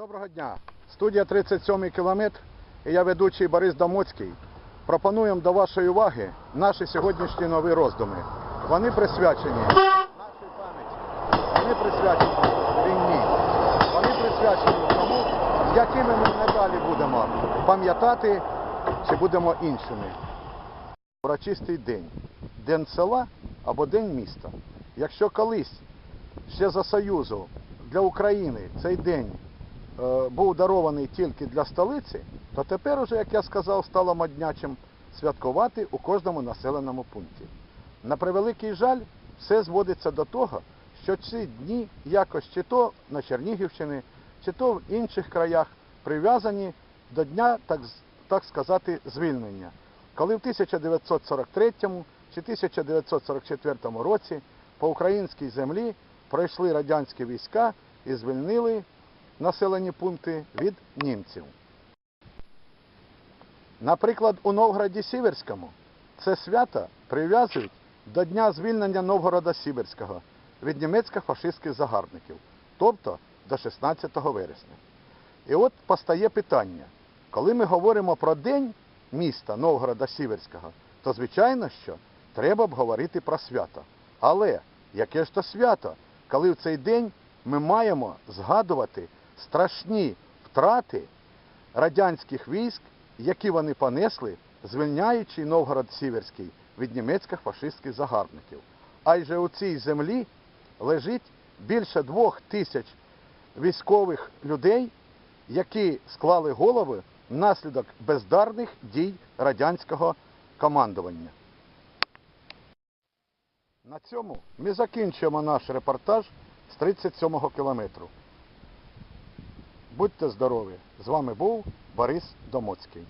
Доброго дня. Студія 37 кілометр і я ведучий Борис Дамоцький. Пропонуємо до вашої уваги наші сьогоднішні нові роздуми. Вони присвячені нашій пам'яті, вони присвячені війні, вони присвячені тому, якими ми надалі будемо пам'ятати чи будемо іншими. Урочистий день. День села або День міста. Якщо колись ще за Союзу для України цей день був дарований тільки для столиці, то тепер уже, як я сказав, стало моднячим святкувати у кожному населеному пункті. На превеликий жаль, все зводиться до того, що ці дні якось чи то на Чернігівщині, чи то в інших краях прив'язані до дня, так, так сказати, звільнення. Коли в 1943 чи 1944 році по українській землі пройшли радянські війська і звільнили населені пункти від німців. Наприклад, у Новгороді Сіверському це свято прив'язують до Дня звільнення Новгорода Сіверського від німецько-фашистських загарбників, тобто до 16 вересня. І от постає питання, коли ми говоримо про день міста Новгорода Сіверського, то звичайно, що треба б говорити про свято. Але яке ж то свято, коли в цей день ми маємо згадувати страшні втрати радянських військ, які вони понесли, звільняючи Новгород Сіверський від німецьких фашистських загарбників. Адже у цій землі лежить більше двох тисяч військових людей, які склали голови внаслідок бездарних дій радянського командування. На цьому ми закінчуємо наш репортаж з 37-го кілометру. Будьте здорові! З вами був Борис Домоцький.